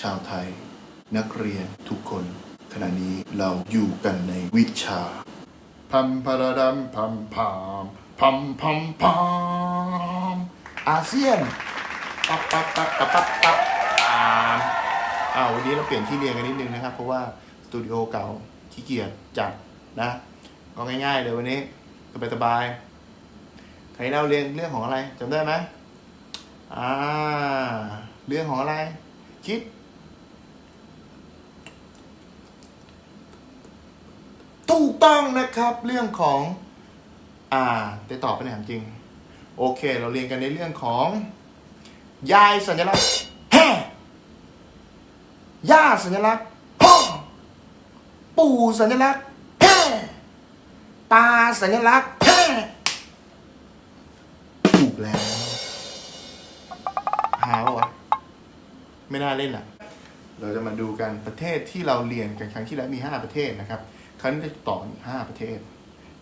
ชาวไทย นักเรียนทุกคน ขณะนี้เราอยู่กันในวิชาพัมพาราดัมพัมพามพัมพัมพามอาเซียนปั๊บปั๊บปั๊บปั๊บปั๊บปั๊บปามอ่าวันนี้เราเปลี่ยนที่เรียนกันนิดนึงนะครับ เพราะว่าสตูดิโอเก่าขี้เกียจจัดนะ ก็ง่ายๆเลยวันนี้สบายๆใครเราเรียนเรื่องของอะไรจำได้ไหมอ่า เรื่องของอะไร คิด ถูกต้องนะครับเรื่องของอ่าได้ตอบไปในถามจริง โอเค เราเรียนกันในเรื่องของ ยายสัญลักษณ์แฮ่ย่าสัญลักษณ์พ่อปู่สัญลักษณ์แฮ่ตาสัญลักษณ์แฮ่ถูกแล้วหาวะไม่น่าเล่นอะ เราจะมาดูกันประเทศที่เราเรียนกันครั้งที่แล้วมี 5 ประเทศนะครับ ครั้งนี้จะต่ออีก5ประเทศ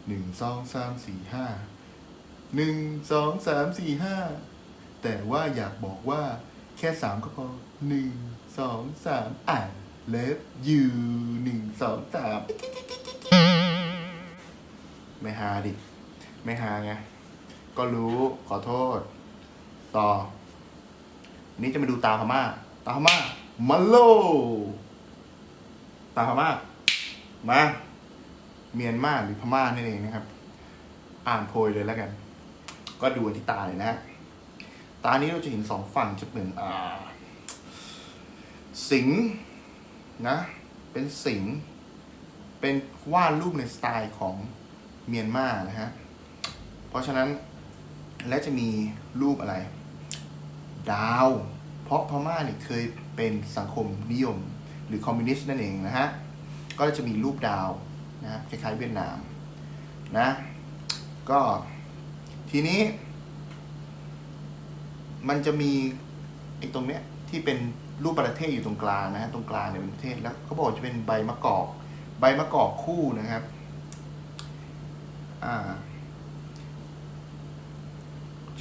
1 2 3 4 5 1 2 3 4 5แต่ว่าอยากบอกว่าแค่3ก็พอ1 2 3อ่านเลิฟยูหนึ่งสองสามไม่หาดิ ไม่หาไง ก็รู้ขอโทษ ต่อ นี้จะมาดูตาพม่า ตาพม่ามาโล ตาพม่า มา เมียนมาหรือพม่านั่นเองนะครับ อ่านโพยเลยแล้วกัน ก็ดูที่ตาเลยนะตานี้เราจะเห็นสองฝั่งจะเป็นอ่า สิงห์นะ เป็นสิงห์เป็นวาดรูปในสไตล์ของเมียนมานะฮะ เพราะฉะนั้นและจะมีรูปอะไร ดาว เพราะพม่าเนี่ยเคยเป็นสังคมนิยม หรือคอมมิวนิสต์นั่นเองนะฮะ ก็จะมีรูปดาว นะคล้ายๆเวียดนามนะก็ทีนี้ มันจะมีไอ้ตรงเนี้ยที่เป็นรูปประเทศอยู่ตรงกลางนะฮะตรงกลางเนี่ยเป็นประเทศแล้วเขาบอกจะเป็นใบมะกอก ใบมะกอกคู่นะครับอ่า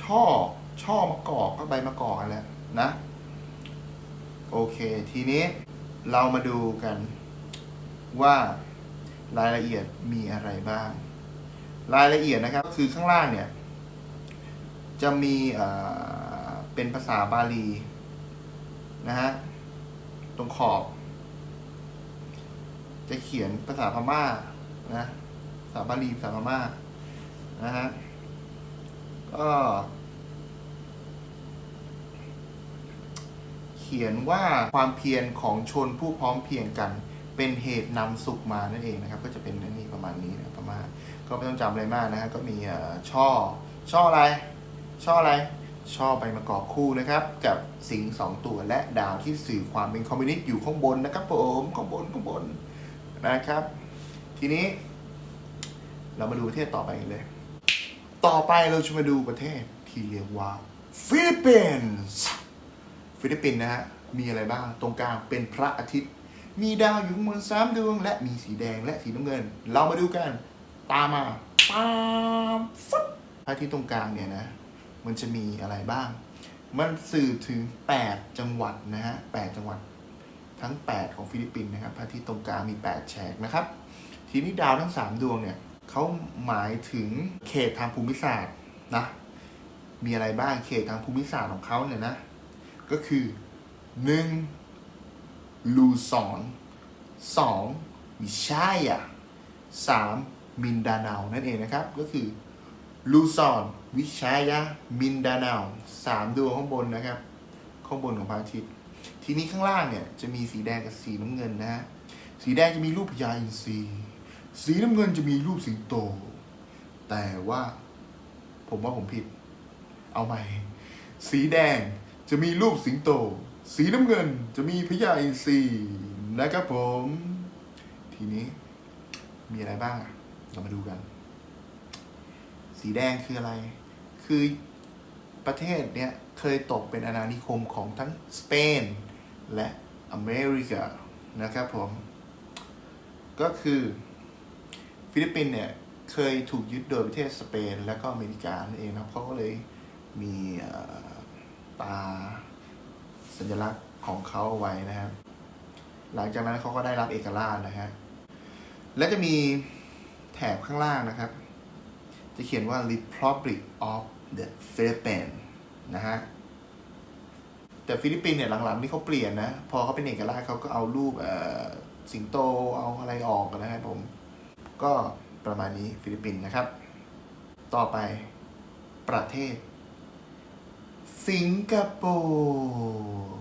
ช่อช่อมะกอกก็ใบมะกอกกันแหละนะ โอเค ทีนี้เรามาดูกันว่า รายละเอียดมีอะไรบ้าง รายละเอียดนะครับก็คือข้างล่างเนี่ย จะมีเป็นภาษาบาลีนะฮะตรงขอบ จะเขียนภาษาพม่านะภาษาบาลีภาษาพม่านะฮะก็เขียนว่าความเพียรของชนผู้พร้อมเพียงกัน เป็นเหตุนำสุขมานั่นเองนะครับ ก็จะเป็นนั่นนี่ประมาณนี้นะประมาณก็ไม่ต้องจำอะไรมากนะฮะก็มีช่อ ช่ออะไร ช่ออะไร ช่อใบมะกอกคู่นะครับ กับสิงสองตัวและดาวที่สื่อความเป็นคอมมิวนิสต์อยู่ข้างบนนะครับผมข้างบนข้างบนนะครับ ทีนี้ เรามาดูประเทศต่อไปกันเลย ต่อไปเราจะมาดูประเทศที่เรียกว่าฟิลิปปินส์ฟิลิปปินส์นะฮะมีอะไรบ้างตรงกลางเป็นพระอาทิตย์ มีดาวอยู่ข้างบนสามดวง และมีสีแดงและสีน้ำเงิน เรามาดูกัน ตามมาปามฟุ๊บพระอาทิตย์ตรงกลางเนี่ยนะ มันจะมีอะไรบ้าง มันสื่อถึง 8 จังหวัดนะฮะ8จังหวัดทั้ง 8 ของฟิลิปปินส์นะครับพระอาทิตย์ตรงกลางมี 8 แฉกนะครับ ทีนี้ดาวทั้ง 3 ดวงเนี่ยเขาหมายถึงเขตทางภูมิศาสตร์นะ มีอะไรบ้างเขตทางภูมิศาสตร์ของเขาเนี่ยนะ ก็คือ 1. ลูซอน 2. วิชายา 3. มินดาเนานั่นเองนะครับ ก็คือลูซอนวิชายามินดาเนาสามดวงข้างบนนะครับ ข้างบนของพระอาทิตย์ ทีนี้ข้างล่างเนี่ยจะมีสีแดงกับสีน้ำเงินนะฮะสีแดงจะมีรูปพญาอินทรีสีน้ำเงินจะมีรูปสิงโต แต่ว่าผมว่าผมผิด เอาใหม่ สีแดงจะมีรูปสิงโต สีน้ำเงินจะมีพญาอินทรีนะครับผม ทีนี้มีอะไรบ้างอะเรามาดูกัน สีแดงคืออะไร คือประเทศเนี้ยเคยตกเป็นอาณานิคมของทั้งสเปนและอเมริกานะครับผม ก็คือฟิลิปปินส์เนี่ยเคยถูกยึดโดยประเทศสเปน และก็อเมริกานั่นเองนะครับเขาก็เลยมีตา สัญลักษณ์ของเขาเอาไว้นะครับ หลังจากนั้นเขาก็ได้รับเอกราชนะฮะและจะมีแถบข้างล่างนะครับ จะเขียนว่า Republic of the Philippines นะฮะแต่ฟิลิปปินส์เนี่ยหลังๆนี่เขาเปลี่ยนนะ พอเขาเป็นเอกราชเขาก็เอารูปสิงโตเอาอะไรออกนะครับผม ก็ประมาณนี้ฟิลิปปินส์นะครับ ต่อไปประเทศ สิงคโปร์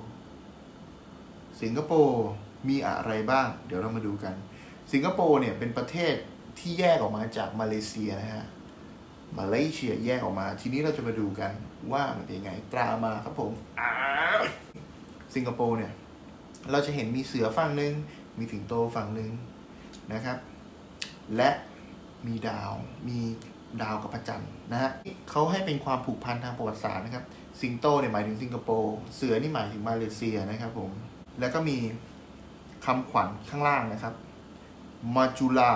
สิงคโปร์มีอะไรบ้าง เดี๋ยวเรามาดูกัน สิงคโปร์เนี่ยเป็นประเทศที่แยกออกมาจากมาเลเซียนะฮะมาเลเซียแยกออกมา ทีนี้เราจะมาดูกันว่ามันเป็นยังไงตรามาครับผมสิงคโปร์เนี่ย เราจะเห็นมีเสือฝั่งหนึ่งมีสิงโตฝั่งหนึ่งนะครับ และมีดาวมีดาวกับพระจันทร์นะฮะเขาให้เป็นความผูกพันทางประวัติศาสตร์นะครับ สิงโตเนี่ยหมายถึงสิงคโปร์ เสือนี่หมายถึงมาเลเซียนะครับผม แล้วก็มีคำขวัญข้างล่างนะครับ มาจูลา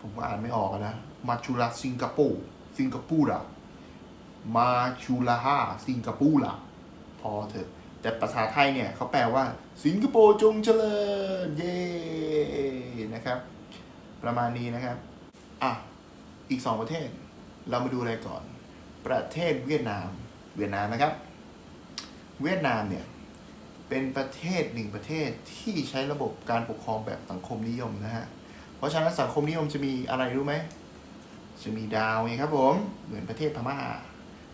ผมก็อ่านไม่ออกนะ มาจูลาสิงคโปร์ สิงคโปร์อะมาชูลาฮาสิงคโปร์ละพอเถอะ แต่ภาษาไทยเนี่ยเขาแปลว่า สิงคโปร์จงเจริญ เย้นะครับ ประมาณนี้นะครับ อะ อีกสองประเทศ เรามาดูอะไรก่อน ประเทศเวียดนาม เวียดนามนะครับ เวียดนามเนี่ยเป็นประเทศหนึ่งประเทศที่ใช้ระบบการปกครองแบบสังคมนิยมนะฮะ เพราะฉะนั้นสังคมนิยมจะมีอะไรรู้ไหม จะมีดาวไงครับผม เหมือนประเทศพม่า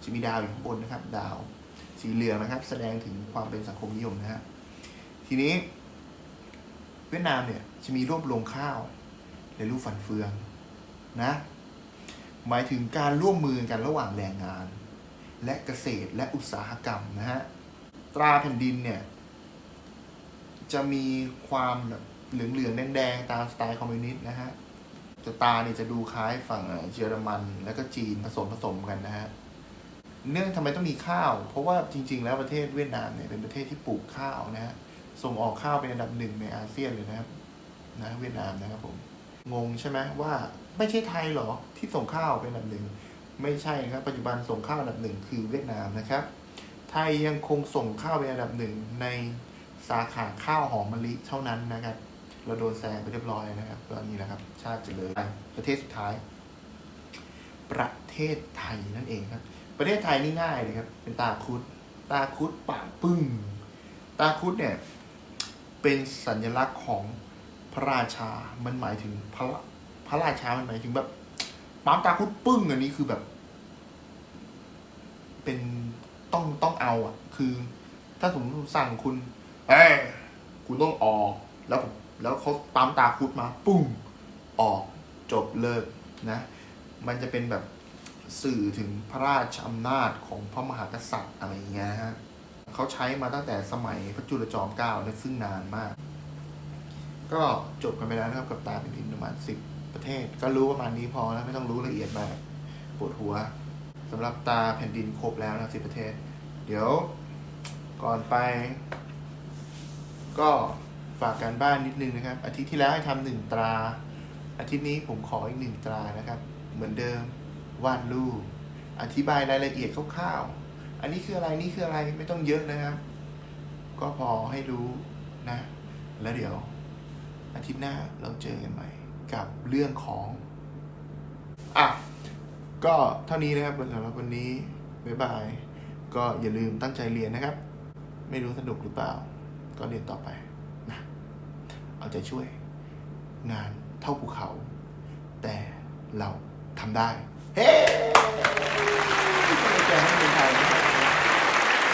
จะมีดาวอยู่ข้างบนนะครับ ดาวสีเหลืองนะครับ แสดงถึงความเป็นสังคมนิยมนะฮะ ทีนี้ เวียดนามเนี่ยจะมีรวบรวมข้าวในรูปฟันเฟืองนะ หมายถึงการร่วมมือกันระหว่างแรงงาน และเกษตรและอุตสาหกรรมนะฮะตราแผ่นดินเนี่ยจะมีความเหลืองๆแดงๆตามสไตล์คอมมิวนิสต์นะฮะจะตาเนี่ยจะดูคล้ายฝั่งเยอรมันแล้วก็จีนผสมผสมกันนะฮะเนื่องทำไมต้องมีข้าว เพราะว่าจริง ๆ แล้วประเทศเวียดนามเนี่ยเป็นประเทศที่ปลูกข้าวนะฮะส่งออกข้าวเป็นอันดับหนึ่งในอาเซียนเลยนะครับนะเวียดนามนะครับผมงงใช่ไหมว่าไม่ใช่ไทยหรอที่ส่งข้าวเป็นอันดับหนึ่ง ไม่ใช่นะครับ ปัจจุบันส่งข้าวอันดับหนึ่งคือเวียดนามนะครับ ไทยยังคงส่งข้าวเป็นอันดับหนึ่งในสาขาข้าวหอมมะลิเท่านั้นนะครับ เราโดนแซงไปเรียบร้อยนะครับตอนนี้นะครับ ชาติเจริญประเทศสุดท้าย ประเทศไทยนั่นเองครับ ประเทศไทยนี่ง่ายเลยครับ เป็นตาคุด ตาคุดปากปึ้ง ตาคุดเนี่ย เป็นสัญลักษณ์ของพระราชา มันหมายถึงพระพระราชา มันหมายถึงแบบ ปั๊มตาคุดปึ้งอันนี้คือแบบ เป็นต้องต้องเอาอะ คือ ถ้าผมสั่งคุณ เอ้คุณต้องออก แล้วผมแล้วเขาปั๊มตาคุดมา ปุ้งออกจบเลิกนะ มันจะเป็นแบบสื่อถึงพระราชอำนาจของพระมหากษัตริย์อะไรอย่างเงี้ยฮะเขาใช้มาตั้งแต่สมัยพระจุลจอมเกล้าเนี่ยซึ่งนานมาก ก็จบกันไปแล้วนะครับกับตาเป็นดินประมาณสิบ ประเทศ ก็รู้ประมาณนี้พอแล้วไม่ต้องรู้ละเอียดมากปวดหัวสำหรับตาแผ่นดินครบแล้วนะสิประเทศ เดี๋ยวก่อนไป ก็ฝากการบ้านนิดนึงนะครับ อาทิตย์ที่แล้วให้ทำหนึ่งตรา อาทิตย์นี้ผมขออีกหนึ่งตรานะครับ เหมือนเดิมวาดรูปอธิบายรายละเอียดคร่าวๆอันนี้คืออะไรนี่คืออะไรไม่ต้องเยอะนะครับ ก็พอให้รู้นะ แล้วเดี๋ยวอาทิตย์หน้าเราเจอกันใหม่ กับเรื่องของ อะ ก็เท่านี้นะครับสำหรับวันนี้บ๊ายบาย ก็อย่าลืมตั้งใจเรียนนะครับ ไม่รู้สนุกหรือเปล่า ก็เรียนต่อไปนะเอาใจช่วย งานเท่าภูเขา แต่เราทำได้ เฮ้กำลังใจให้คนไทย